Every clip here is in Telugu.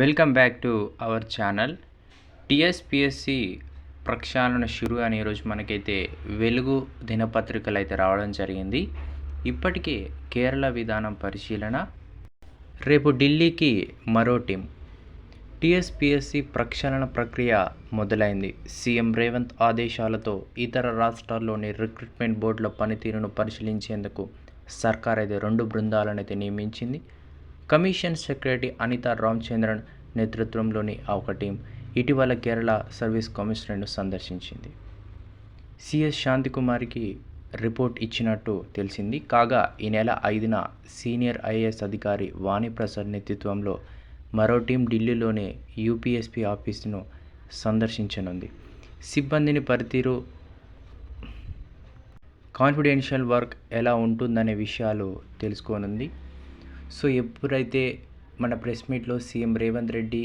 Welcome back to our channel TSPSC ప్రక్షాళన షురు అని ఈరోజు మనకైతే వెలుగు దినపత్రికలు అయితే రావడం జరిగింది. ఇప్పటికే కేరళ విధానం పరిశీలన. రేపు ఢిల్లీకి మరో టీం. టిఎస్పిఎస్సి ప్రక్షాళన ప్రక్రియ మొదలైంది. సీఎం రేవంత్ ఆదేశాలతో ఇతర రాష్ట్రాల్లోని రిక్రూట్మెంట్ బోర్డుల పనితీరును పరిశీలించేందుకు సర్కార్ అయితే రెండు బృందాలను అయితే నియమించింది. కమిషన్ సెక్రటరీ అనిత రామచంద్రన్ నేతృత్వంలోని ఆ ఒక టీం ఇటీవల కేరళ సర్వీస్ కమిషనర్ను సందర్శించింది. సిఎస్ శాంతికుమారికి రిపోర్ట్ ఇచ్చినట్టు తెలిసింది. కాగా ఈ నెల ఐదున సీనియర్ ఐఏఎస్ అధికారి వాణిప్రసాద్ నేతృత్వంలో మరో టీం ఢిల్లీలోని యూపీఎస్పీ ఆఫీసును సందర్శించనుంది. సిబ్బందిని పనితీరు కాన్ఫిడెన్షియల్ వర్క్ ఎలా ఉంటుందనే విషయాలు తెలుసుకోనుంది. సో ఎప్పుడైతే మన ప్రెస్ మీట్లో సీఎం రేవంత్ రెడ్డి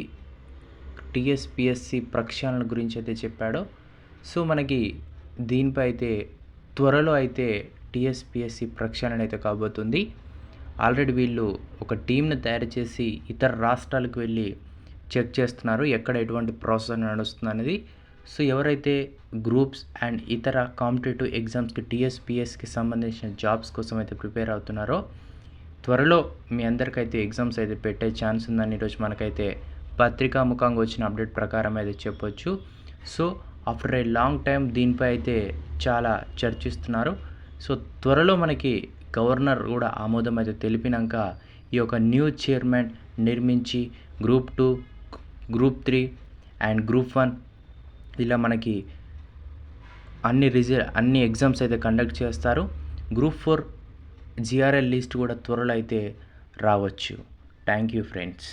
టీఎస్పిఎస్సి ప్రక్షాళన గురించి అయితే చెప్పాడో సో మనకి దీనిపై అయితే త్వరలో అయితే టీఎస్పిఎస్సి ప్రక్షాళన అయితే కాబోతుంది. ఆల్రెడీ వీళ్ళు ఒక టీంను తయారు చేసి ఇతర రాష్ట్రాలకు వెళ్ళి చెక్ చేస్తున్నారు ఎక్కడ ఎటువంటి ప్రాసెస్ నడుస్తుంది అనేది. సో ఎవరైతే గ్రూప్స్ అండ్ ఇతర కాంపిటేటివ్ ఎగ్జామ్స్కి టీఎస్పిఎస్కి సంబంధించిన జాబ్స్ కోసం అయితే ప్రిపేర్ అవుతున్నారో త్వరలో మీ అందరికైతే ఎగ్జామ్స్ అయితే పెట్టే ఛాన్స్ ఉందని ఈరోజు మనకైతే పత్రికా ముఖంగా వచ్చిన అప్డేట్ ప్రకారం అయితే చెప్పొచ్చు. So after a long time దీనిపై అయితే చాలా చర్చిస్తున్నారు. సో త్వరలో మనకి గవర్నర్ కూడా ఆమోదం అయితే తెలిపినాక ఈ యొక్క న్యూ చైర్మన్ నిర్మించి group two group three and group one ఇలా మనకి అన్ని రిజల్ట్ అన్ని ఎగ్జామ్స్ అయితే కండక్ట్ చేస్తారు. గ్రూప్ ఫోర్ జిఆర్ఎల్ లిస్ట్ కూడా త్వరలో అయితే రావచ్చు. Thank you friends.